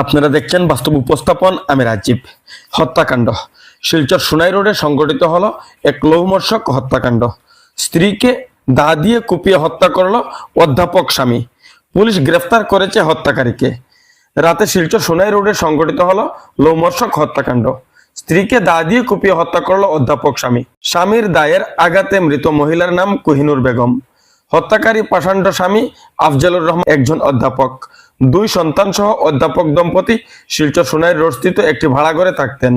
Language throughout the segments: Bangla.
আপনারা দেখছেন বাস্তব উপস্থাপন, আমি রাজীব। হত্যাকাণ্ড। শিলচর সোনাই রোডে সংঘটিত হলো এক লৌমর্ষক হত্যাকাণ্ড। স্ত্রীকে দা দিয়ে কুপিয়ে হত্যা করল অধ্যাপক স্বামী। পুলিশ গ্রেফতার করেছে হত্যাকারীকে। রাতে শিলচর সোনাই রোডে সংঘটিত হলো লৌমর্ষক হত্যাকাণ্ড। স্ত্রীকে দা দিয়ে কুপিয়ে হত্যা করল অধ্যাপক স্বামী। স্বামীর দায়ের আঘাতে মৃত মহিলার নাম কোহিনুর বেগম। হত্যাকারী পাষাণ্ড স্বামী আফজালুর রহমান একজন অধ্যাপক। দুই সন্তান সহ অধ্যাপক দম্পতি শিলচর সোনাইর রোডস্থিত একটি ভাড়া ঘরে থাকতেন।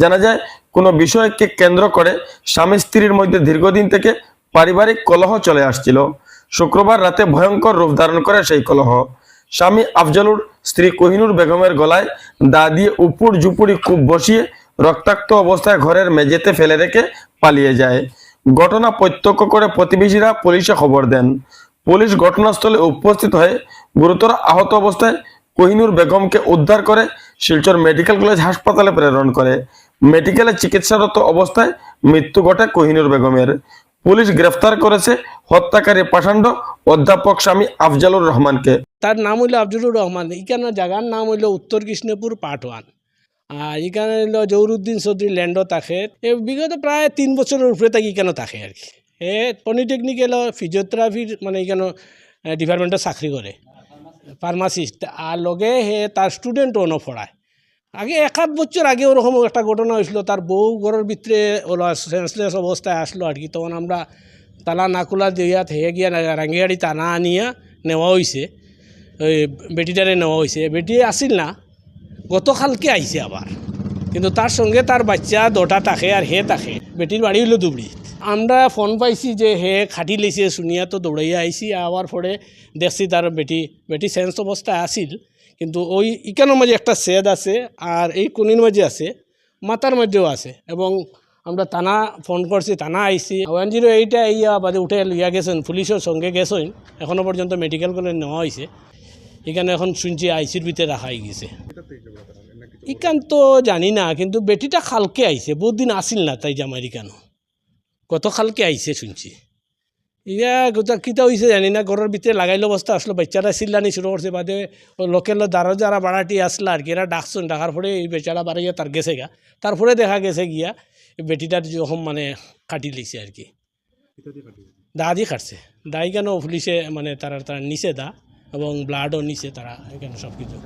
জানা যায়, কোনো বিষয়কে কেন্দ্র করে স্বামী স্ত্রীর মধ্যে দীর্ঘদিন থেকে পারিবারিক কলহ চলে আসছিল। শুক্রবার রাতে ভয়ঙ্কর রূপ ধারণ করে সেই কলহ। স্বামী আফজালুর স্ত্রী কোহিনুর বেগমের গলায় দা দিয়ে উপর জুপুরি কূপ বসিয়ে রক্তাক্ত অবস্থায় ঘরের মেঝেতে ফেলে রেখে পালিয়ে যায়। ঘটনা প্রত্যক্ষ করে প্রতিবেশীরা পুলিশে খবর দেন। পুলিশ ঘটনাস্থলে উপস্থিত হয়ে গুরুতর আহত অবস্থায় কোহিনুর বেগমকে উদ্ধার করে শিলচর মেডিকেল কলেজ হাসপাতালে প্রেরণ করে। মেডিকেলে চিকিৎসারত অবস্থায় মৃত্যু ঘটে কোহিনুর বেগমের। পুলিশ গ্রেফতার করেছে হত্যাকারী পাষাণ্ড অধ্যাপক স্বামী আফজালুর রহমানকে। তার নাম হইল আফজলুর রহমান, এখানে জায়গার নাম হইল উত্তর কৃষ্ণপুর পার্ট ওয়ান। আর এখানে হইল জৌরুদ্দিন চৌধুরী ল্যান্ডও থাকে। বিগত প্রায় তিন বছরের উপরে তাকে এখানে থাকে আর কি। এ পলিটেকনিক্যাল ফিজিওথেরাপির মানে এখানে ডিপার্টমেন্টে চাকরি করে। ফার্মাসিস্ট আর লগে হে তার স্টুডেন্ট অন্য পড়ায় আগে এক আধ বছর আগে ওরকম একটা ঘটনা হয়েছিল তার বউ ঘরের ভিতরে ওরা সেন্সলেস অবস্থায় আসলো আর কি, তখন আমরা তালা না খোলা দিয়া থেকে গিয়া রাঙ্গিয়াড়ি টানা আনিয়া নেওয়া হয়েছে ওই বেটিটারে নেওয়া হয়েছে বেটি আসিল না, গতকালকে আইছে আবার কিন্তু তার সঙ্গে তার বাচ্চা, দুটা থাকে আর হে থাকে বেটির বাড়ি হইল দুবড়ি আমরা ফোন পাইছি যে হে খাটি লেছে শুনিয়া তো দৌড়াইয়া আইছি আওয়ার পরে দেখছি তার বেটি বেটি সেন্স অবস্থা আসিল কিন্তু ওই ইকানোর মাঝে একটা সেদ আছে আর এই কোনির মাঝে আছে মাথার মধ্যেও আছে। এবং আমরা থানা ফোন করছি থানা আইসি ওয়ান জিরো এইটা ইয়া বাদে উঠে লইয়া গেছেন পুলিশের সঙ্গে গেছেন। এখনও পর্যন্ত মেডিকেল কলেজ নেওয়া হয়েছে এখানে এখন শুনছি আইসির ভিতরে রাখা হয়ে গেছে। ইকান তো জানি না, কিন্তু বেটিটা খালকে আইছে বহুত দিন আসিল না তাই জামাই কেন কত খালকে আইছে শুনছি। ইয়া গোটা কিতা হয়েছে জানি না ঘরের ভিতরে লাগাইলো অবস্থা আসলো বাচ্চারা চিল্লানি শুরু করছে বাদে লোকের দ্বারা যারা বাড়াটি আসলো আর কি এরা ডাকছেন ডাকার পরে এই বেচারা বাড়াইয়া তার গেছে গা। তারপরে দেখা গেছে গিয়া বেটিটার যখন মানে কাটি লিছে আর কি। দা দিয়ে কাটছে। দাই কেন পুলিশে মানে তারা তারা নিচে দা, এবং ব্লাডও নিচে তারা এখানে সব কিছু।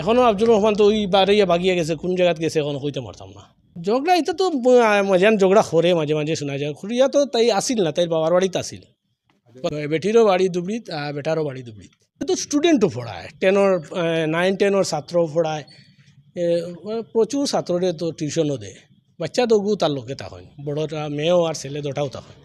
এখনও আব্দুল রহমান তো ওই বাড়িয়ে বাগিয়ে গেছে, কোন জায়গাত গেছে, এখনও কইতে পারতাম না। ঝগড়া এটা তো মজান ঝগড়া হরে মাঝে মাঝে শোনা যায় খুড়িয়া তো তাই আসিল না তাই বাবার বাড়িতে আসিল বেটিরও বাড়ি দুবড়িত আর বেটারও বাড়ি দুবড়িত তো স্টুডেন্টও পড়ায় টেনর নাইন টেনর ছাত্রও পড়ায় প্রচুর ছাত্ররে তো টিউশনও দেয় বাচ্চা তো গু তার লোকে তা হয় বড়টা মেয়েও আর ছেলে দুটাও তখন